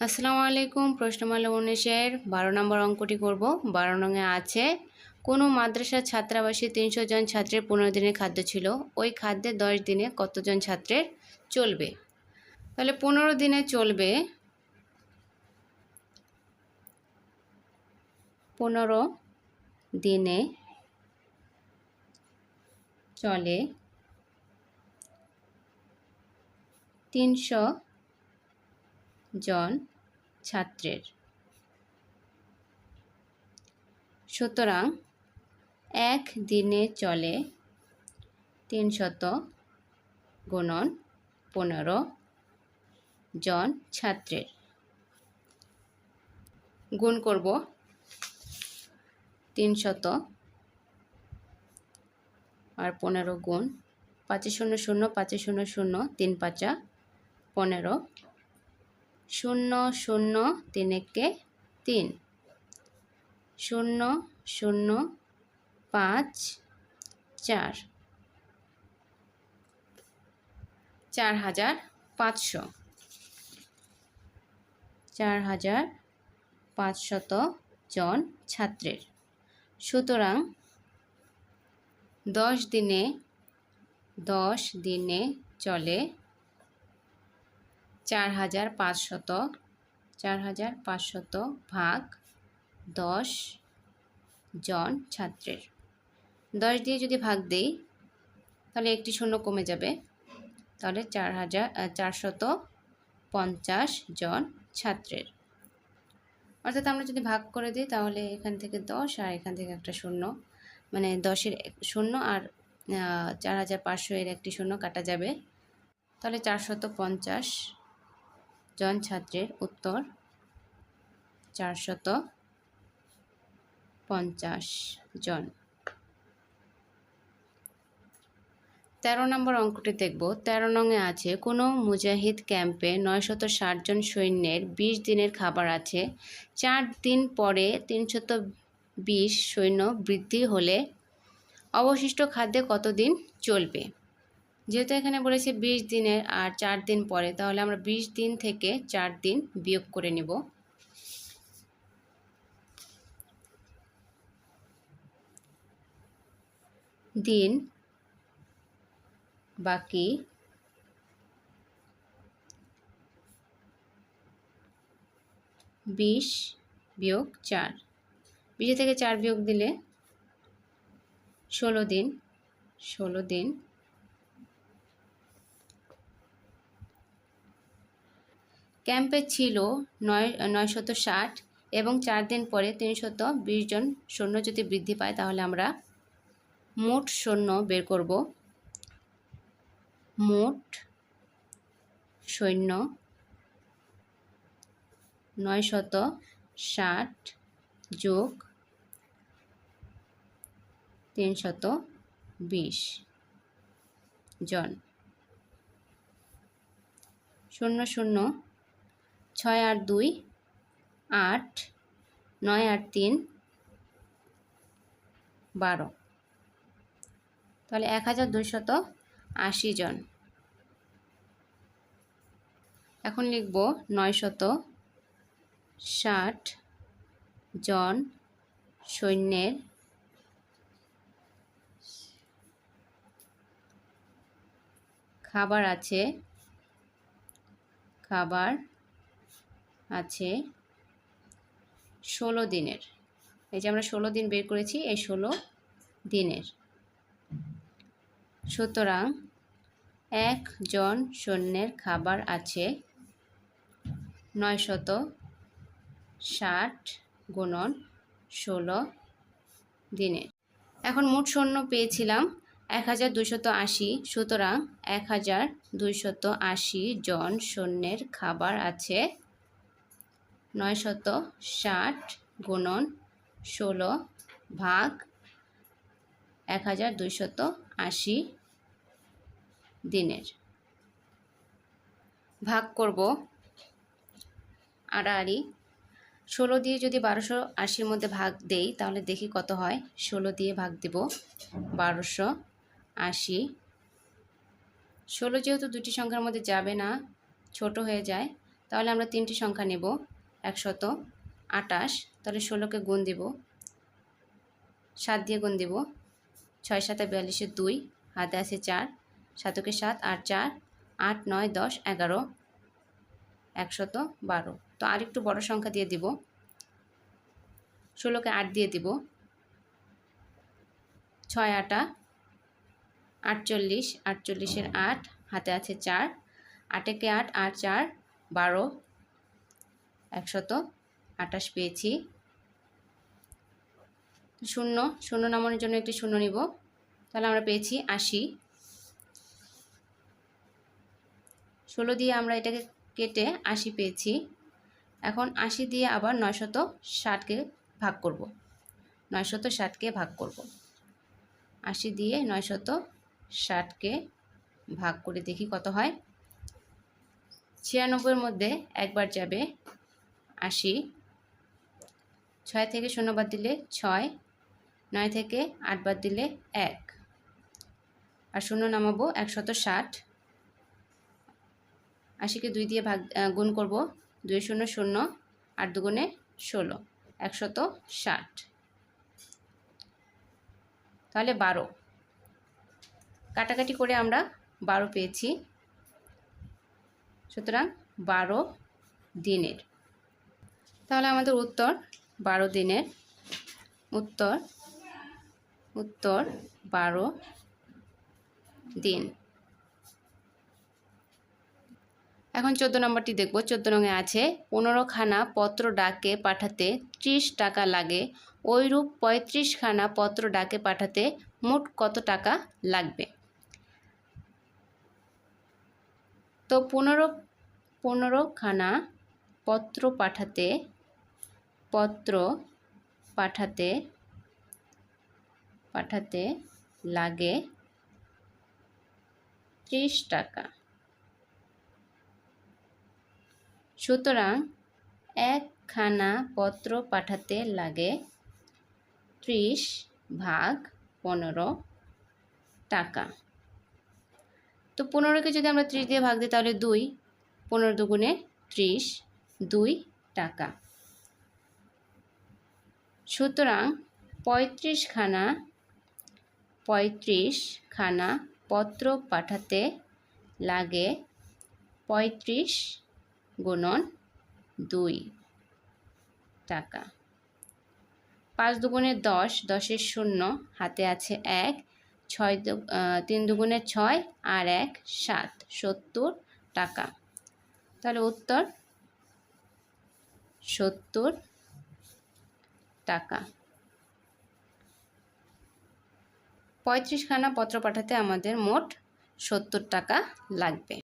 আসসালামু আলাইকুম প্রশ্নমালা উনিশের। বারো নম্বর অঙ্কটি করব। বারো নঙে আছে, কোনো মাদ্রাসার ছাত্রাবাসে তিনশো জন ছাত্রের পনেরো দিনের খাদ্য ছিল। ওই খাদ্যে দশ দিনে কতজন ছাত্রের চলবে? তাহলে পনেরো দিনে চলবে পনেরো দিনে চলে তিনশো জন ছাত্রের। সুতরাং এক দিনে চলে তিনশত গুণন পনেরো জন ছাত্রের। গুণ করব তিনশত আর পনেরো গুণ পাঁচে শূন্য শূন্য, পাঁচে শূন্য শূন্য, তিন পাঁচা পনেরো শূন্য শূন্য তিন একে তিন। শূন্য শূন্য পাঁচ চার। চার হাজার পাঁচশো। চার হাজার পাঁচশত জন ছাত্রের। সুতরাং দশ দিনে দশ দিনে চলে চার হাজার পাঁচশত চার হাজার পাঁচশত ভাগ দশ জন ছাত্রের। দশ দিয়ে যদি ভাগ দেই, তাহলে একটি শূন্য কমে যাবে। তাহলে চার হাজার চারশত পঞ্চাশ জন ছাত্রের। অর্থাৎ আমরা যদি ভাগ করে দিই, তাহলে এখান থেকে দশ আর এখান থেকে একটা শূন্য। মানে দশের শূন্য আর চার হাজার পাঁচশো এর একটি শূন্য কাটা যাবে। তাহলে চারশত পঞ্চাশ জন ছাত্রের উত্তর চারশত পঞ্চাশ জন। তেরো নম্বর অঙ্কটি দেখব। তেরো নঙে আছে, কোনো মুজাহিদ ক্যাম্পে নয়শত ষাট জন সৈন্যের বিশ দিনের খাবার আছে। চার দিন পরে তিনশত বিশ সৈন্য বৃদ্ধি হলে অবশিষ্ট খাদ্যে কতদিন চলবে? যেহেতু এখানে বলেছে বিশ দিনের আর চার দিন পরে, তাহলে আমরা বিশ দিন থেকে চার দিন বিয়োগ করে নেব। দিন বাকি বিশ বিয়োগ চার। বিশে থেকে চার বিয়োগ দিলে ষোলো দিন ষোলো দিন ক্যাম্পে ছিল নয় নয়শত ষাট এবং চার দিন পরে তিনশত বিশ জন সৈন্য যদি বৃদ্ধি পায়, তাহলে আমরা মোট সৈন্য বের করব। মোট সৈন্য নয়শত ষাট যোগ তিনশত বিশ জন। শূন্য শূন্য ছয় আট দুই, আট নয় আট তিন, বারো। তাহলে এক হাজার দুইশত আশি জন। এখন লিখব নয়শত ষাট জন সৈন্যের খাবার আছে, খাবার আছে ষোলো দিনের। এই যে আমরা ষোলো দিন বের করেছি, এই ষোলো দিনের। সুতরাং একজন সৈন্যের খাবার আছে নয়শত ষাট গুণন ষোলো দিনের। এখন মোট সৈন্য পেয়েছিলাম এক হাজার দুশত আশি, সুতরাং এক হাজার দুইশত আশি জন সৈন্যের খাবার আছে নয়শত ষাট গুণন ষোলো ভাগ এক হাজার দুইশত আশি দিনের। ভাগ করব আড়াআড়ি। ষোলো দিয়ে যদি বারোশো আশির মধ্যে ভাগ দেই, তাহলে দেখি কত হয়? ষোলো দিয়ে ভাগ দেব বারোশো আশি। ষোলো যেহেতু দুটি সংখ্যার মধ্যে যাবে না, ছোট হয়ে যায়, তাহলে আমরা তিনটি সংখ্যা নেব। একশত আটাশ, তাহলে ষোলোকে গুণ দিব। সাত দিয়ে গুণ দিব। ছয় সাতে বিয়াল্লিশে দুই, হাতে আছে চার। সাতকে সাত, আট চার। আট, নয়, দশ, এগারো। একশত বারো। তো আরেকটু বড় সংখ্যা দিয়ে দিব। ষোলোকে আট দিয়ে দিব। ছয় আটা, আটচল্লিশ, আটচল্লিশের আট, হাতে আছে চার। আটেকে আট আট চার, বারো। একশত আটাশ পেয়েছি। শূন্য শূন্য নামানোর জন্য একটি শূন্য নিব। তাহলে আমরা পেয়েছি আশি। ষোলো দিয়ে আমরা এটাকে কেটে আশি পেয়েছি। এখন আশি দিয়ে আবার নয়শত ষাটকে ভাগ করব। নয়শত ষাটকে ভাগ করব। আশি দিয়ে নয়শত ষাটকে ভাগ করে দেখি কত হয়। ছিয়ানব্বইয়ের মধ্যে একবার যাবে। আশি। ছয় থেকে শূন্য বাদ দিলে ছয়, নয় থেকে আট বাদ দিলে এক। আর শূন্য নামাবো একশত ষাট। আশিকে দুই দিয়ে ভাগ গুণ করব দুই শূন্য শূন্য, আট দুগুণে ষোলো, একশত ষাট। তাহলে বারো। কাটাকাটি করে আমরা বারো পেয়েছি। সুতরাং বারো দিনের। তাহলে আমাদের উত্তর বারো দিনের। উত্তর উত্তর বারো দিন। এখন চোদ্দ নম্বরটি দেখব। চোদ্দ রঙে আছে পনেরো খানা পত্র ডাকে পাঠাতে ত্রিশ টাকা লাগে। ওইরূপ পঁয়ত্রিশ খানা পত্র ডাকে পাঠাতে মোট কত টাকা লাগবে? তো পনেরো পনেরো খানা পত্র পাঠাতে পত্র পাঠাতে পাঠাতে লাগে ত্রিশ টাকা। সুতরাং একখানা পত্র পাঠাতে লাগে ত্রিশ ভাগ পনেরো টাকা। তো পনেরোকে যদি আমরা ত্রিশ দিয়ে ভাগ দিই তাহলে দুই, পনেরো দুগুণে ত্রিশ, দুই টাকা। সুতরাং পঁয়ত্রিশ খানা পঁয়ত্রিশ খানা পত্র পাঠাতে লাগে পঁয়ত্রিশ গুণন দুই টাকা। পাঁচ দুগুণে দশ, দশের শূন্য, হাতে আছে এক, ছয় তিন দুগুণে ছয় আর এক, সাত, সত্তর টাকা। তাহলে উত্তর, সত্তর টাকা। পঁয়ত্রিশখানা পত্র পাঠাতে আমাদের মোট সত্তর টাকা লাগবে।